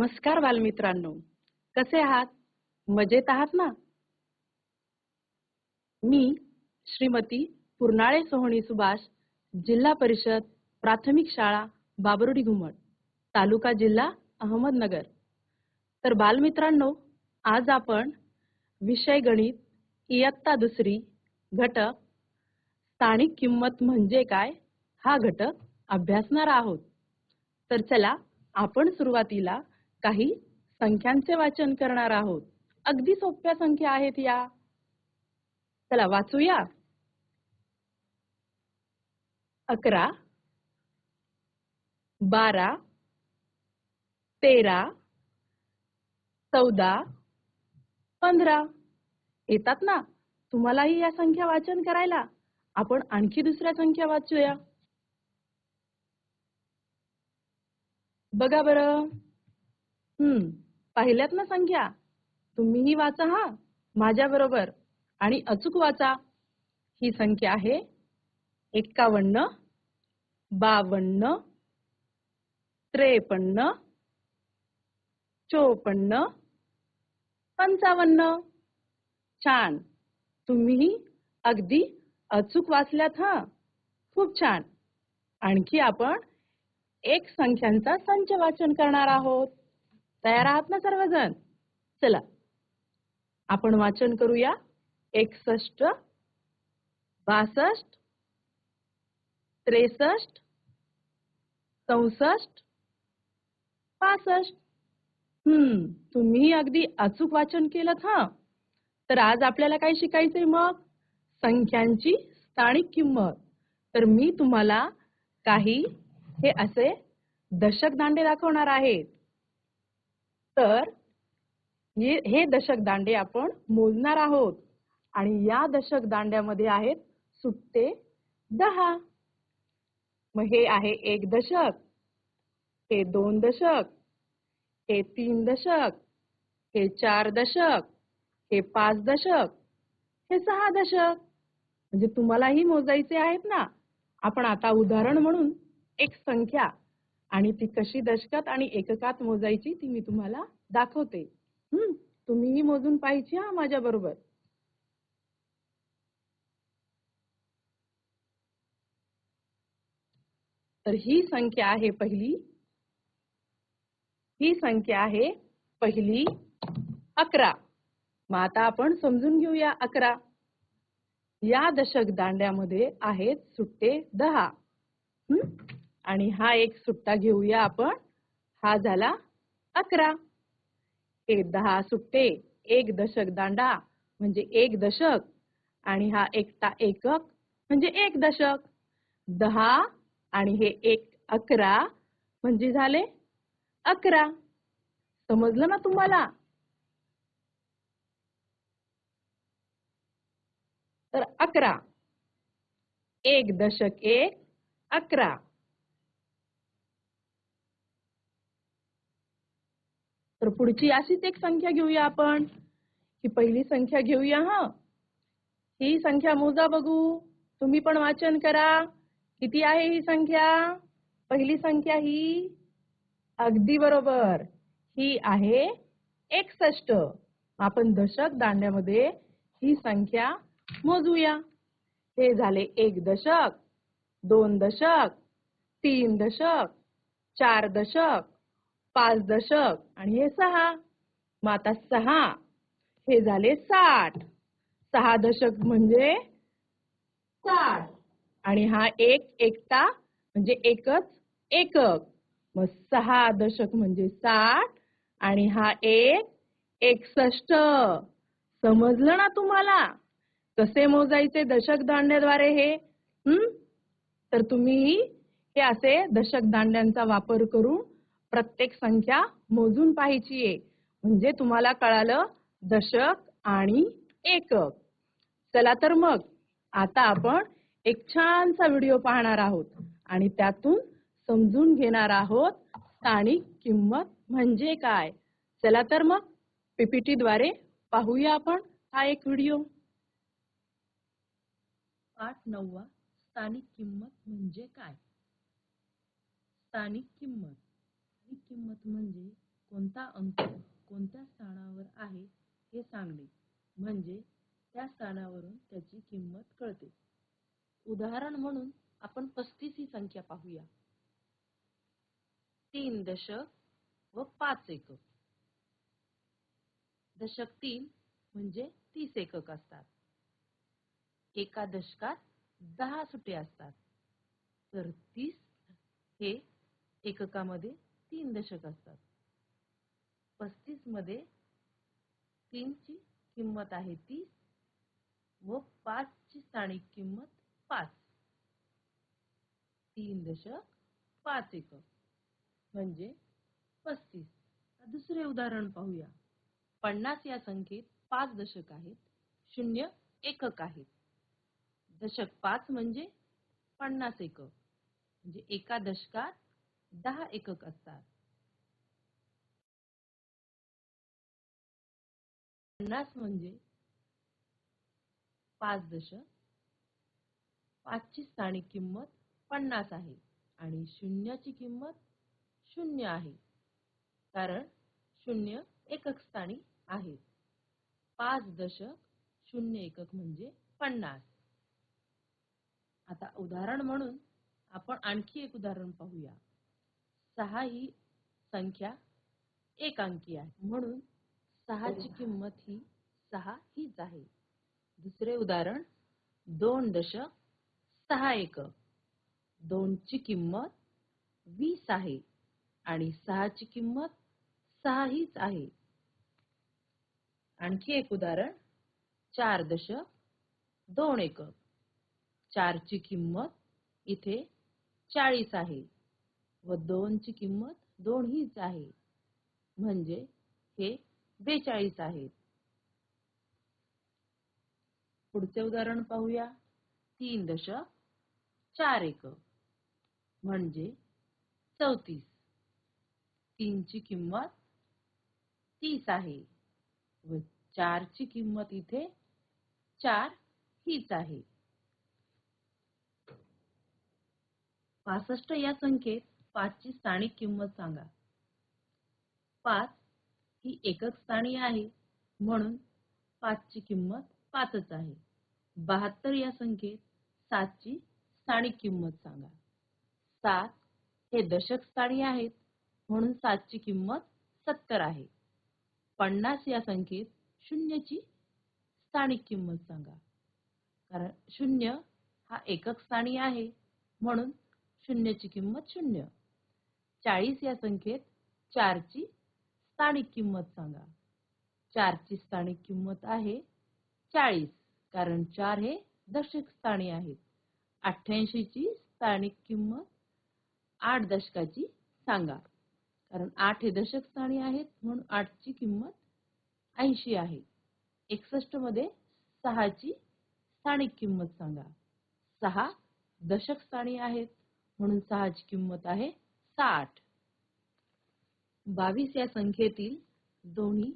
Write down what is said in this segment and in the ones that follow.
नमस्कार बालमित्रांनो. कसे आहात? मजेत आहात ना? मी श्रीमती पुर्नाळे सोहणी सुभाष जिल्हा परिषद प्राथमिक शाळा बाबरुडी घुमट तालुका जिल्हा अहमदनगर. तर बालमित्रांनो आज आपण विषय गणित इयत्ता दुसरी घटक स्थानिक किंमत म्हणजे काय? हा घटक अभ्यासणार आहोत. तर चला आपण सुरुवातीला काही संख्यांचे वाचन करणार आहोत. अगदी सोप्या संख्या आहेत या. चला वाचूया. अकरा बारा तेरा चौदा पंधरा. येतात ना? तुम्हालाही या संख्या वाचन करायला. आपण आणखी दुसऱ्या संख्या वाचूया. बघा बरं. हम्म पाहिल्यात ना संख्या. तुम्हीही वाचा हा माझ्या बरोबर. आणि अचूक वाचा. ही संख्या आहे एक्कावन्न बावन्न त्रेपन्न चोपन्न पंचावन्न. छान. तुम्हीही अगदी अचूक वाचल्यात हा. खूप छान. आणखी आपण एक संख्यांचा संच वाचन करणार आहोत. तयार आहात ना सर्वजण? चला आपण वाचन करूया. एकसष्ट बासष्ट त्रेसष्ट चौसष्ट पासष्ट. हम्म तुम्ही अगदी अचूक वाचन केलं हा. तर आज आपल्याला काय शिकायचंय मग? संख्यांची स्थानिक किंमत. तर मी तुम्हाला काही हे असे दशक दांडे दाखवणार आहेत. तर हे दशक दांडे आपण मोजणार आहोत. आणि या दशक दांड्यामध्ये आहेत सुट्टे दहा. मग हे आहे एक दशक हे दोन दशक हे तीन दशक हे चार दशक हे पाच दशक हे सहा दशक. म्हणजे तुम्हालाही मोजायचे आहेत ना. आपण आता उदाहरण म्हणून एक संख्या आणि ती कशी दशकात आणि एककात मोजायची ती मी तुम्हाला दाखवते. हम्म तुम्हीही मोजून पाहिजे हा माझ्या बरोबर. तर ही संख्या आहे पहिली. ही संख्या आहे पहिली अकरा. मग आता आपण समजून घेऊया अकरा. या दशक दांड्यामध्ये आहेत सुट्टे दहा. हम्म आणि हा एक सुट्टा घेऊया आपण. हा झाला अकरा. हे दहा सुट्टे एक दशक दांडा म्हणजे एक दशक. आणि हा एकटा एकक म्हणजे एक दशक. दहा आणि हे एक अकरा म्हणजे झाले अकरा. समजलं ना तुम्हाला? तर अकरा. एक दशक एक अकरा. तर पुढची अशीच एक संख्या घेऊया आपण. ही पहिली संख्या घेऊया हा. ही संख्या मोजा बघू. तुम्ही पण वाचन करा. किती आहे ही संख्या? पहिली संख्या ही अगदी बरोबर. ही आहे एकसष्ट. आपण दशक दांड्यामध्ये ही संख्या मोजूया. हे झाले एक दशक दोन दशक तीन दशक चार दशक पाच दशक आणि हे सहा. मग आता सहा. हे झाले साठ. सहा दशक म्हणजे साठ. आणि हा एक एकटा म्हणजे एकच एकक. मग सहा दशक म्हणजे साठ आणि हा एक एकसष्ट. समजलं ना तुम्हाला? कसे मोजायचे दशक दांड्याद्वारे हे? हम्म तर तुम्ही हे असे दशक दांड्यांचा वापर करून प्रत्येक संख्या मोजून पाहायची आहे. म्हणजे तुम्हाला कळालं दशक आणि एकक. चला तर मग आता आपण एक छानसा व्हिडिओ पाहणार आहोत आणि त्यातून समजून घेणार आहोत स्थानिक किंमत म्हणजे काय. चला तर मग पीपीटी द्वारे पाहूया आपण हा एक व्हिडिओ. पाठ नववा स्थानिक किंमत म्हणजे काय? स्थानिक किंमत. वास्तविक किंमत म्हणजे कोणता अंक कोणत्या स्थानावर आहे हे सांगणे. म्हणजे त्या स्थानावरून त्याची किंमत कळते. उदाहरण म्हणून आपण पस्तीस ही संख्या पाहूया. तीन दशक व पाच एकक. दशक तीन म्हणजे तीस एकक असतात. एका दशकात दहा सुटे असतात. तर तीस हे एककामध्ये तीन दशक असतात. पस्तीसमध्ये तीनची किंमत आहे तीस व पाच ची स्थानिक किंमत पाच. तीन दशक पाच एकक म्हणजे पस्तीस. दुसरे उदाहरण पाहूया. पन्नास या संख्येत पाच दशक आहेत शून्य एकक आहेत. दशक पाच म्हणजे पन्नास एकक. म्हणजे एका दशकात दहा एकक असतात. पन्नास म्हणजे पाच दशक पाचची स्थानिक किंमत पन्नास आहे आणि शून्याची किंमत शून्य आहे. कारण शून्य एकक स्थानी आहे. पाच दशक शून्य एकक म्हणजे पन्नास. आता उदाहरण म्हणून आपण आणखी एक उदाहरण पाहूया. सहा ही संख्या एक अंकी आहे. म्हणून सहाची किंमत ही सहा हीच आहे. दुसरे उदाहरण दोन दशक सहा एकक दोनची किंमत वीस आहे आणि सहाची किंमत सहा हीच आहे. आणखी एक उदाहरण चार दशक दोन एकक चारची किंमत इथे चाळीस आहे. व दोनची किंमत दोन हीच आहे. म्हणजे हे बेचाळीस आहेत पुढचे उदाहरण पाहूया. तीन दशक चार एक. म्हणजे चौतीस. तीनची किंमत तीस आहे. व चारची किंमत इथे चार हीच आहे. पासष्ट या संख्येत पाचची स्थानिक किंमत सांगा. पाच ही एकक स्थानी आहे म्हणून पाचची किंमत पाचच आहे. बहात्तर या संख्येत सातची स्थानिक किंमत सांगा. सात हे दशक स्थानी आहेत म्हणून सातची किंमत सत्तर आहे. पन्नास या संख्येत शून्यची स्थानिक किंमत सांगा. कारण शून्य हा एकक स्थानी आहे म्हणून शून्यची किंमत शून्य. चाळीस या संख्येत चारची स्थानिक किंमत सांगा. चारची स्थानिक किंमत आहे चाळीस कारण चार हे दशक स्थानी आहेत. अठ्ठ्याऐंशी ची स्थानिक किंमत आठ दशकाची सांगा. कारण आठ हे दशक स्थानी आहेत म्हणून आठची किंमत ऐंशी आहे. एकसष्टमध्ये सहाची स्थानिक किंमत सांगा. सहा दशक स्थानी आहेत म्हणून सहाची किंमत आहे साठ. बावीस या संख्येतील दोन्ही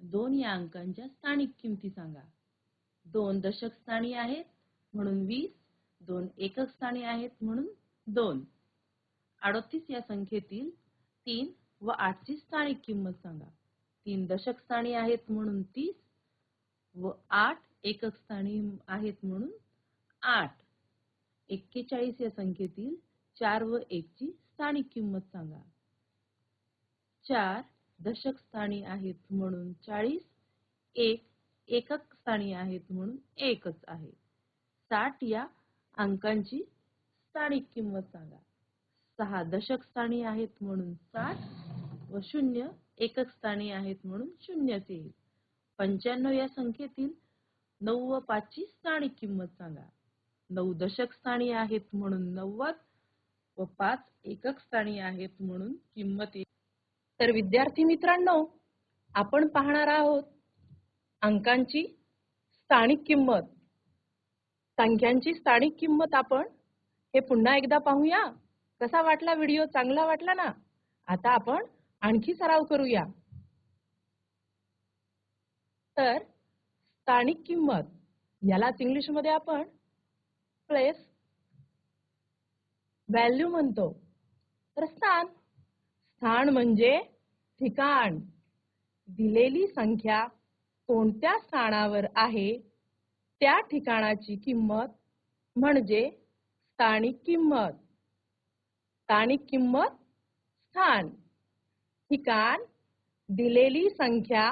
दोन या अंकांच्या स्थानिक किमती सांगा. दोन दशक स्थानी आहेत म्हणून वीस दोन एकक स्थानी आहेत म्हणून दोन. अडतीस या संख्येतील तीन व आठची स्थानिक किंमत सांगा. तीन दशक स्थानी आहेत म्हणून तीस व आठ एकक स्थानी आहेत म्हणून आठ. एक्केचाळीस या संख्येतील चार व एकची स्थानिक किंमत सांगा. चार दशक स्थानी आहेत म्हणून चाळीस एक एकक स्थानी आहेत म्हणून एकच आहे. साठ या अंकांची स्थानिक किंमत सांगा. सहा दशक स्थानी आहेत म्हणून साठ व शून्य एकक स्थानी आहेत म्हणून शून्यच येईल. पंच्याण्णव या संख्येतील नऊ व पाचची स्थानिक किंमत सांगा. नऊ दशक स्थानी आहेत म्हणून नव्वद व पाच एकक स्थानी आहेत म्हणून किंमत तर विद्यार्थी मित्रांनो आपण पाहणार आहोत अंकांची स्थानिक किंमत. संख्यांची स्थानिक किंमत आपण हे पुन्हा एकदा पाहूया. कसा वाटला व्हिडिओ? चांगला वाटला ना? आता आपण आणखी सराव करूया. तर स्थानिक किंमत. यालाच इंग्लिशमध्ये आपण प्लेस व्हॅल्यू म्हणतो. तर स्थान. स्थान म्हणजे ठिकाण. दिलेली संख्या कोणत्या स्थानावर आहे त्या ठिकाणाची किंमत म्हणजे स्थानिक किंमत. स्थानिक किंमत स्थान. ठिकाण दिलेली संख्या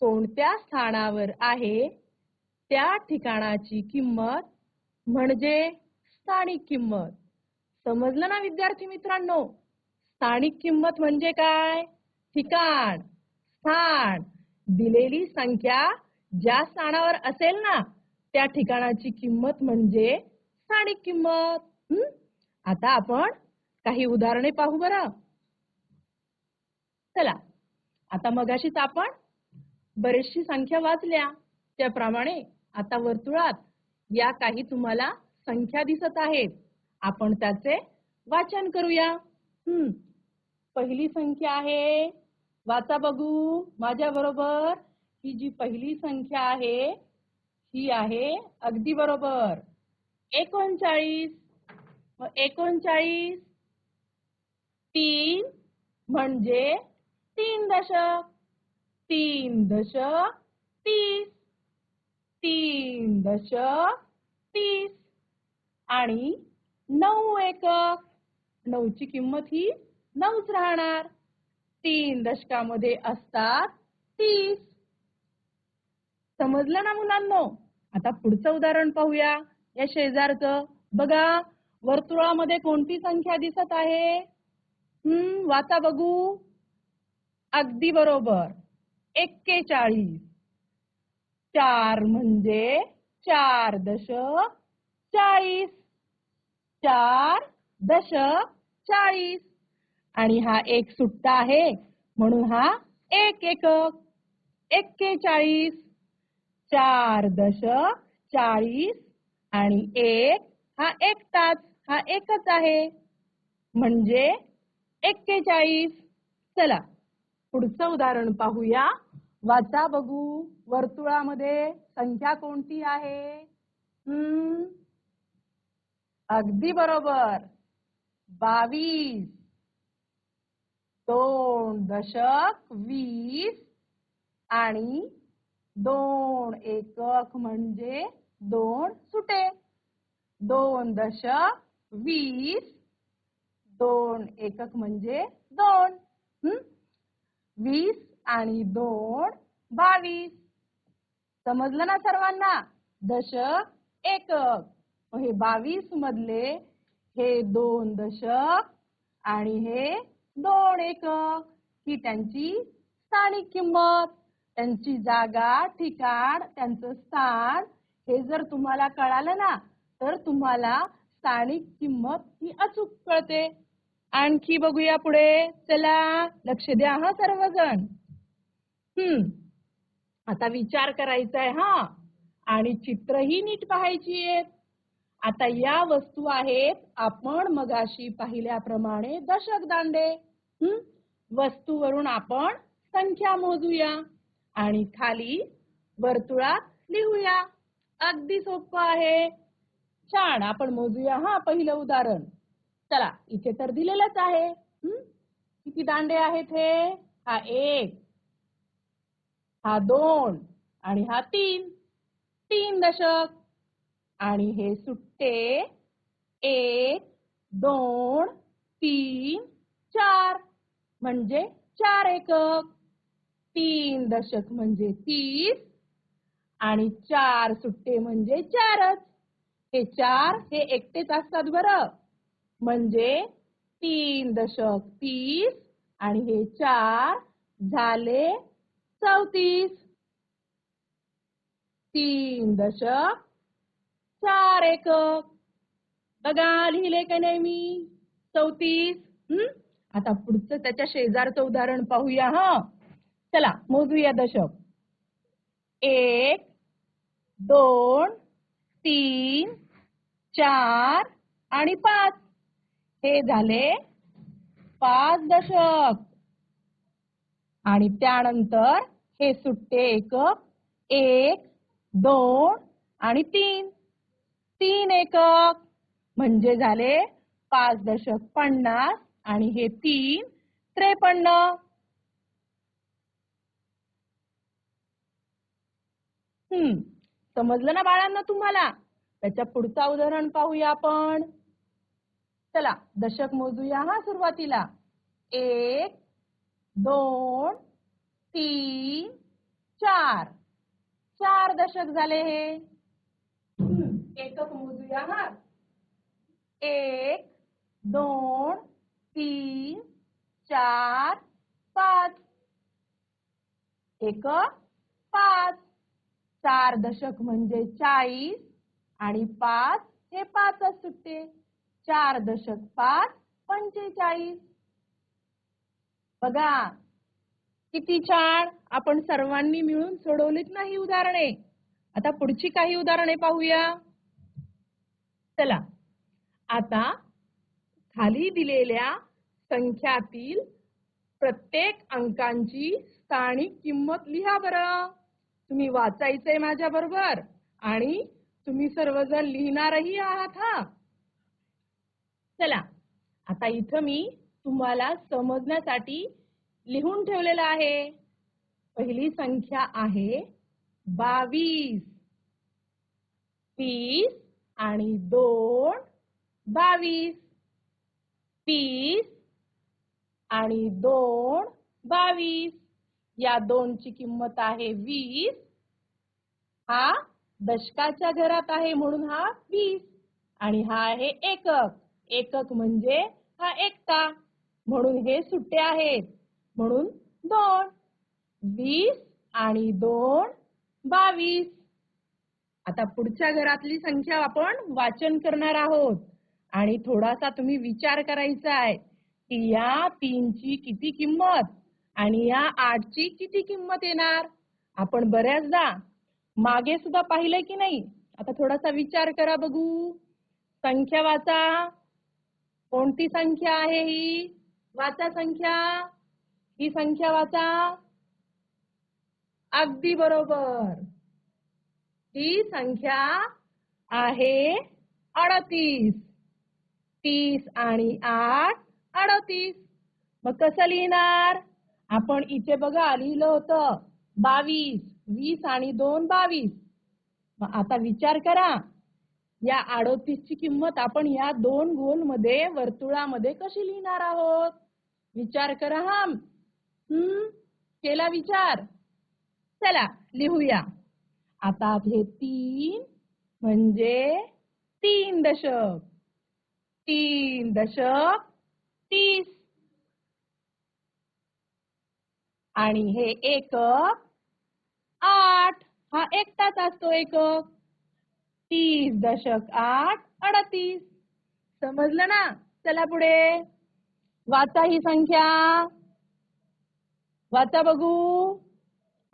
कोणत्या स्थानावर आहे त्या ठिकाणाची किंमत म्हणजे स्थानिक किंमत. समजलं ना विद्यार्थी मित्रांनो? स्थानिक किंमत म्हणजे काय? ठिकाण स्थान. दिलेली संख्या ज्या स्थानावर असेल ना त्या ठिकाणाची किंमत म्हणजे स्थानिक किंमत. हम्म आता आपण काही उदाहरणे पाहू बरं. चला आता मगाशीच आपण बरीचशी संख्या वाचल्या. त्याप्रमाणे आता वर्तुळात या काही तुम्हाला संख्या दिसत आहेत. आपण त्याचे वाचन करूया. हम्म. पहिली संख्या आहे. वाचा बघू. माझ्या बरोबर ही जी पहिली संख्या आहे ही आहे अगदी बरोबर. एकोणचाळीस. मग एकोणचाळीस तीन म्हणजे तीन दशक. तीन दशक तीस. तीन दशक तीस. आणि नऊ एकक नऊची किंमत ही नऊच राहणार. तीन दशकामध्ये असतात तीस. समजलं ना मुलांनो? आता पुढचं उदाहरण पाहूया. या शेजारचं. बघा वर्तुळामध्ये कोणती संख्या दिसत आहे? हम्म वाचा बघू. अगदी बरोबर. एक्केचाळीस. चार म्हणजे चार दशक चाळीस. चार दश चाळीस. आणि हा एक सुट्टा आहे म्हणून हा एक एकक. एक्केचाळीस चार दश चाळीस. आणि एक हा एकटाच हा एकच आहे. म्हणजे एक्केचाळीस चला पुढचं उदाहरण पाहूया. वाचा बघू वर्तुळामध्ये संख्या कोणती आहे? हम्म अगदी बरोबर. बावीस. दोन दशक वीस आणि दोन एकक म्हणजे दोन सुटे. दोन दशक वीस. दोन एकक म्हणजे दोन. वीस आणि दोन बावीस. समजलं ना सर्वांना? दशक एकक. हे बावीस मधले हे दोन दशक आणि हे दोन एकक. ही त्यांची स्थानिक किंमत. त्यांची जागा ठिकाण त्यांचं स्थान. हे जर तुम्हाला कळालं ना तर तुम्हाला स्थानिक किंमत ही अचूक कळते. आणखी बघूया पुढे. चला लक्ष द्या हा सर्वजण. हम्म. आता विचार करायचा आहे हा. आणि चित्रही नीट पाहायची आहेत. आता या वस्तू आहेत आपण मगाशी पाहिल्याप्रमाणे दशक दांडे हम्म वस्तूवरून आपण संख्या मोजूया आणि खाली वर्तुळात लिहूया. अगदी सोपं आहे. छान आपण मोजूया हा पहिलं उदाहरण. चला इथे तर दिलेलंच आहे. किती दांडे आहेत हे? हा एक हा दोन आणि हा तीन. तीन दशक. आणि हे सुट्टे एक दोन तीन चार. म्हणजे चार एकक. तीन दशक म्हणजे तीस. आणि चार सुट्टे म्हणजे चारच. हे चार हे एकटेच असतात बरं. म्हणजे तीन दशक तीस आणि हे चार झाले चौतीस. तीन दशक चार एकक बघा लिहिले का नाही मी? चौतीस. हम्म आता पुढचं त्याच्या शेजारचं उदाहरण पाहूया हा? चला मोजूया दशक. एक दोन तीन चार आणि पाच. हे झाले पाच दशक. आणि त्यानंतर हे सुट्टे एकक एक दोन आणि तीन. तीन एकक. म्हणजे झाले पाच दशक पन्नास आणि हे तीन त्रेपन्न. हम्म समजलं ना बाळांना तुम्हाला? त्याच्या पुढचं उदाहरण पाहूया आपण. चला दशक मोजूया हा सुरुवातीला. एक दोन तीन चार. चार दशक झाले हे. एकक मोजूया हा. एक दोन तीन चार पाच. एक पाच. चार दशक म्हणजे चाळीस आणि पाच हे पाचच सुटते. चार दशक पाच पंचेचाळीस. बघा किती छान. आपण सर्वांनी मिळून सोडवलीत नाही उदाहरणे. आता पुढची काही उदाहरणे पाहूया. चला. आता खाली दिलेल्या संख्यातील प्रत्येक अंकांची स्थानिक किंमत लिहा बरं. तुम्ही वाचायचंय माझ्या बरोबर आणि तुम्ही सर्वजण लिहिणारही आहात हा. चला. आता इथं मी तुम्हाला समजण्यासाठी लिहून ठेवलेलं आहे. पहिली संख्या आहे बावीस. तीस आणि दोन बावीस. तीस आणि दोन बावीस. या दोनची किंमत आहे वीस. हा दशकाच्या घरात आहे म्हणून हा वीस. आणि हा आहे एकक. एकक म्हणजे हा एकता म्हणून हे सुट्टे आहेत. म्हणून दोन. वीस आणि दोन बावीस. आता पुढच्या घरातली संख्या आपण वाचन करणार आहोत. आणि थोडासा तुम्ही विचार करायचा आहे की या तीनची किती किंमत आणि या आठची किती किंमत येणार? आपण बऱ्याचदा मागे सुद्धा पाहिलंय की नाही? आता थोडासा विचार करा बघू. संख्या वाचा. कोणती संख्या आहे ही? वाचा संख्या. ही संख्या वाचा. अगदी बरोबर. ही संख्या आहे अडतीस. तीस आणि आठ अडतीस. मग कसं लिहिणार? आपण इथे बघा लिहिलं होतं बावीस वीस आणि दोन बावीस. मग आता विचार करा या अडोतीसची किंमत आपण या दोन गोलमध्ये वर्तुळामध्ये कशी लिहिणार आहोत? विचार करा हम हम्म केला विचार? चला लिहूया. आता हे तीन म्हणजे तीन दशक. तीन दशक तीस. आणि हे एकक आठ. हा एकटाच असतो एकक. तीस दशक आठ अडतीस. समजलं ना? चला पुढे. वाचा ही संख्या. वाचा बघू.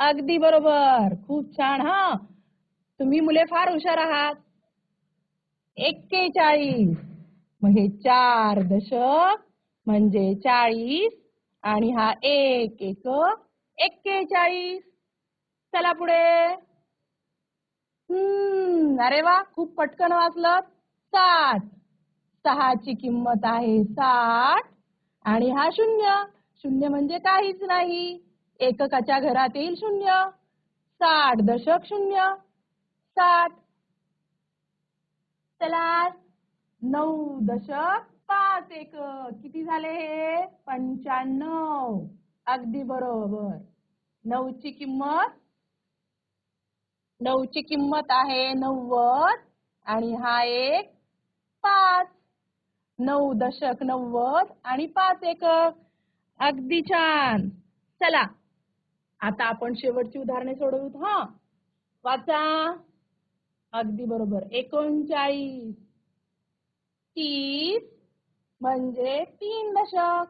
अगदी बरोबर. खूप छान हा. तुम्ही मुले फार हुशार आहात. एक्केचाळीस. मग हे चार दशक म्हणजे चाळीस आणि हा एक एक एक्केचाळीस. चला पुढे. हम्म अरे वा खूप पटकन वाचलं साठ सहाची किंमत आहे साठ आणि हा शून्य. शून्य म्हणजे काहीच नाही. एककाच्या घरात येईल शून्य साठ दशक शून्य सात चला नऊ दशक पाच एक किती झाले? हे पंच्याण्णव. अगदी बरोबर. नऊची किंमत? नऊची किंमत आहे नव्वद आणि हा एक पाच. नऊ दशक नव्वद आणि पाच एकक अगदी छान. चला. आता आपण शेवटची उदाहरणे सोडवूत हा? वाचा. अगदी बरोबर. एकोणचाळीस. तीस म्हणजे तीन दशक.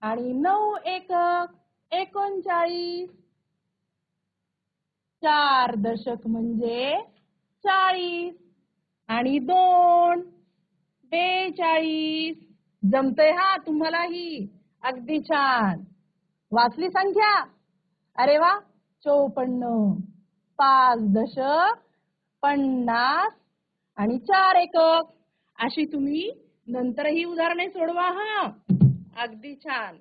आणि नऊ एकक. एकोणचाळीस. चार दशक म्हणजे चाळीस. आणि दोन. बेचाळीस. जमतय हा? तुम्हालाही. अगदी छान. वाचली संख्या? अरे वा. चौपन्न. पाच दशक पन्नास आणि चार एकक. अशी तुम्ही नंतरही उदाहरणे सोडवा हा? अगदी छान.